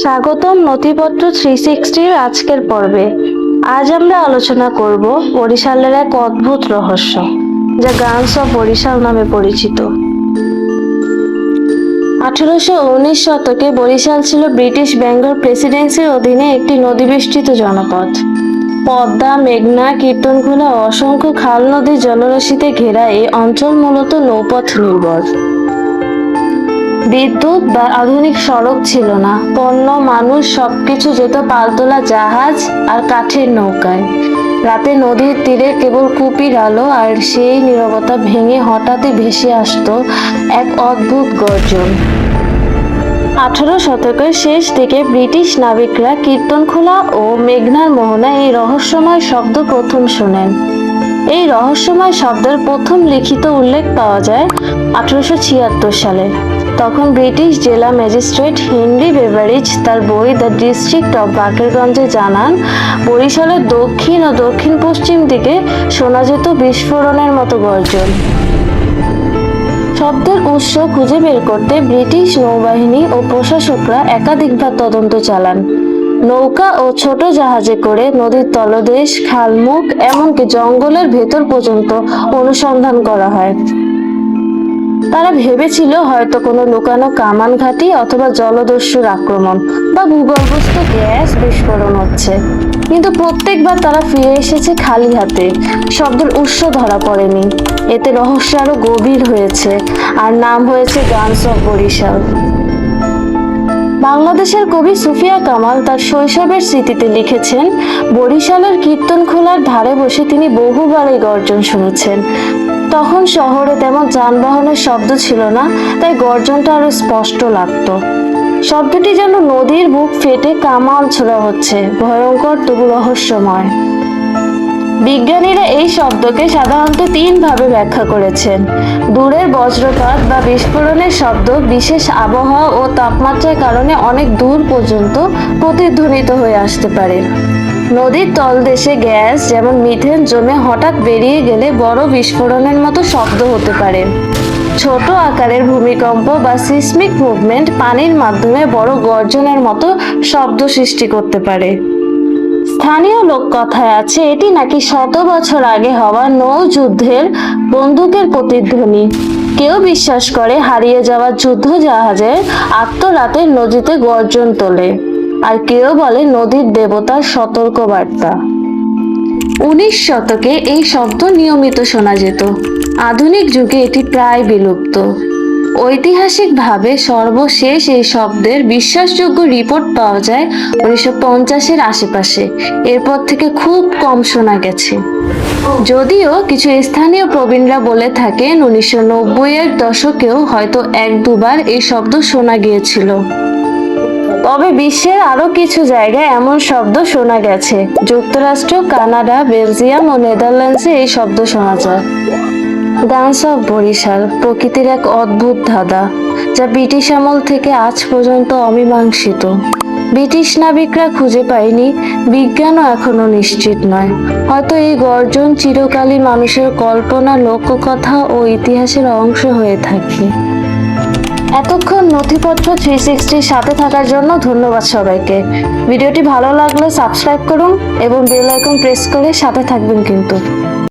স্বাগতম নথিপত্র থ্রি সিক্সটির আজকের পর্বে। আজ আমরা আলোচনা করব বরিশালের এক অদ্ভুত রহস্য, যা গানস অফ বরিশাল নামে পরিচিত। আঠারোশো উনিশ শতকে বরিশাল ছিল ব্রিটিশ বেঙ্গল প্রেসিডেন্সির অধীনে একটি নদীবেষ্টিত জনপদ। পদ্মা, মেঘনা, কীর্তনখোলা, অসংখ্য খাল নদীর জলরাশিতে ঘেরা এই অঞ্চল মূলত নৌপথ নির্ভর। বিদ্যুৎ বা আধুনিক সড়ক ছিল না। পণ্য, মানুষ, সবকিছু যেত পালতোলা জাহাজ আর কাঠের নৌকায়। রাতে নদীর তীরে কেবল কুপির আলো আর সেই নীরবতা ভেঙে হঠাৎই ভেসে আসতো এক অদ্ভুত গর্জন। আঠারো শতকের শেষ দিকে ব্রিটিশ নাবিকরা কীর্তনখোলা ও মেঘনার মোহনায় এই রহস্যময় শব্দ প্রথম শোনেন। এই রহস্যময় শব্দের প্রথম লিখিত উল্লেখ পাওয়া যায় আঠারোশো ছিয়াত্তর সালে। তখন ব্রিটিশ জেলা ম্যাজিস্ট্রেট হেনরি বেভারিজ তার বই দ্য ডিস্ট্রিক্ট অফ বাকেরগঞ্জে জানান, বরিশালের দক্ষিণ ও দক্ষিণ পশ্চিম দিকে শোনা যেত বিস্ফোরণের মতো গর্জন। শব্দের উৎস খুঁজে বের করতে ব্রিটিশ নৌবাহিনী ও প্রশাসকরা একাধিকবার তদন্ত চালান। নৌকা ও ছোট জাহাজে করে নদীর তলদেশ, খালমুখ, এমনকি জঙ্গলের ভেতর পর্যন্ত অনুসন্ধান করা হয়। তারা ভেবেছিল হয়তো কোনো লুকানো কামান ঘাঁটি অথবা জলদস্যুর আক্রমণ বা ভূগর্ভস্থ গ্যাস বিস্ফোরণ হচ্ছে। কিন্তু প্রত্যেকবার তারা ফিরে এসেছে খালি হাতে। শব্দের উৎস ধরা পড়েনি। এতে রহস্য আরও গভীর হয়েছে। আর নাম হয়েছে গানস অফ বরিশাল। বাংলাদেশের কবি সুফিয়া কামাল তার শৈশবের স্মৃতিতে লিখেছেন, বরিশালের কীর্তন খোলার ধারে বসে তিনি বহুবার এই গর্জন শুনেছেন। তখন শহরে তেমন যানবাহনের শব্দ ছিল না, তাই গর্জনটা আরও স্পষ্ট লাগত। শব্দটি যেন নদীর বুক ফেটে কামাল ছোড়া হচ্ছে, ভয়ঙ্কর তবু রহস্যময়। বিজ্ঞানীরা এই শব্দকে সাধারণত তিন ভাবে ব্যাখ্যা করেছেন। দূরের বজ্রপাত বা বিস্ফোরণের শব্দ বিশেষ আবহাওয়া ও তাপমাত্রার কারণে অনেক দূর পর্যন্ত প্রতিধ্বনিত হয়ে আসতে পারে। নদীর তলদেশে গ্যাস যেমন মিথেন জমে হঠাৎ বেরিয়ে গেলে বড় বিস্ফোরণের মতো শব্দ হতে পারে। ছোট আকারের ভূমিকম্প বা সিসমিক মুভমেন্ট পানির মাধ্যমে বড় গর্জনের মতো শব্দ সৃষ্টি করতে পারে। স্থানীয় লোক কথায় আছে, এটি নাকি শত বছর আগে হওয়া নৌ যুদ্ধের বন্দুকের প্রতিধ্বনি। কেউ বিশ্বাস করে হারিয়ে যাওয়া যুদ্ধ জাহাজের আত্মরাতের নদীতে গর্জন তোলে, আর কেউ বলে নদীর দেবতার সতর্ক বার্তা উনিশ শতকে এই শব্দ নিয়মিত শোনা যেত। আধুনিক যুগে এটি প্রায় বিলুপ্ত। ঐতিহাসিকভাবে সর্বশেষ এই শব্দের বিশ্বাসযোগ্য রিপোর্ট পাওয়া যায় উনিশশো পঞ্চাশের আশেপাশে। এরপর থেকে খুব কম শোনা গেছে। যদিও কিছু স্থানীয় প্রবীণরা বলে থাকেন উনিশশো নব্বইয়ের দশকেও হয়তো এক দুবার এই শব্দ শোনা গিয়েছিল। তবে বিশ্বের আরও কিছু জায়গায় এমন শব্দ শোনা গেছে। যুক্তরাষ্ট্র, কানাডা, বেলজিয়াম ও নেদারল্যান্ডসে এই শব্দ শোনা যায়। ডান্স অফ বরিশাল প্রকৃতির এক অদ্ভুত ধাঁধা, যা ব্রিটিশ আমল থেকে আজ পর্যন্ত অমীমাংসিত। ব্রিটিশ নাবিকরা খুঁজে পায়নি, বিজ্ঞানও এখনও নিশ্চিত নয়। হয়তো এই গর্জন চিরকালই মানুষের কল্পনা, লোককথা ও ইতিহাসের অংশ হয়ে থাকে। এতক্ষণ নথিপত্র থ্রি সিক্সটির সাথে থাকার জন্য ধন্যবাদ সবাইকে। ভিডিওটি ভালো লাগলে সাবস্ক্রাইব করুন এবং বেল আইকন প্রেস করে সাথে থাকবেন কিন্তু।